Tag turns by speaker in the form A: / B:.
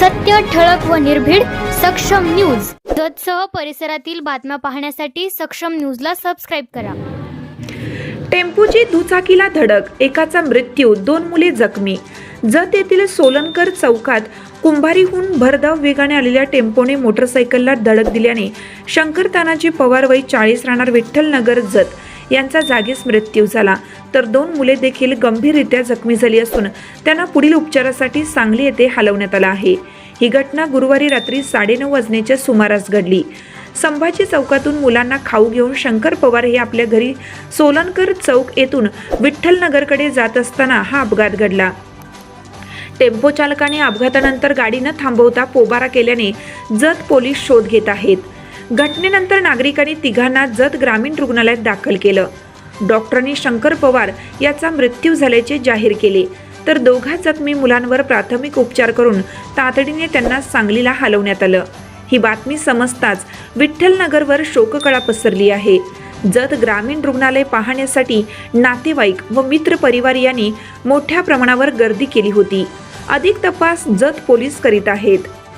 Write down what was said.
A: सत्य ठळक व निर्भीड सक्षम न्यूज. जतसह परिसरातील बातम्या पाहण्यासाठी सक्षम न्यूजला सबस्क्राईब करा.
B: टेम्पोची दुचाकीला धडक एकाचा मृत्यू दोन मुले जखमी. जत येथील सोलनकर चौकात कुंभारीहून भरधाव वेगाने आलेल्या टेम्पोने मोटरसायकलला धडक दिल्याने शंकर तानाजी पवार वय चाळीस राहणार विठ्ठल नगर जत. यांचा जागीच मृत्यू झाला. तर दोन मुले देखील गंभीररित्या जखमी झाली असून त्यांना पुढील उपचारासाठी सांगली येथे हलवण्यात आलं आहे. ही घटना गुरुवारी रात्री साडेनऊ वाजण्याच्या सुमारास घडली. संभाजी चौकातून मुलांना खाऊ घेऊन शंकर पवार हे आपल्या घरी सोलनकर चौक येथून विठ्ठलनगरकडे जात असताना हा अपघात घडला. टेम्पो चालकाने अपघातानंतर गाडी न थांबवता पोबारा केल्याने जत पोलीस शोध घेत आहेत. घटनेनंतर नागरिकांनी तिघांना जत ग्रामीण रुग्णालयात दाखल केलं. डॉक्टरांनी शंकर पवार याचा मृत्यू झाल्याचे जाहीर केले. तर दोघा जखमी मुलांवर प्राथमिक उपचार करून तातडीने त्यांना सांगलीला हलवण्यात आलं. ही बातमी समजताच विठ्ठलनगरवर शोककळा पसरली आहे. जत ग्रामीण रुग्णालय पाहण्यासाठी नातेवाईक व मित्र परिवार यांनी मोठ्या प्रमाणावर गर्दी केली होती. अधिक तपास जत पोलीस करीत आहेत.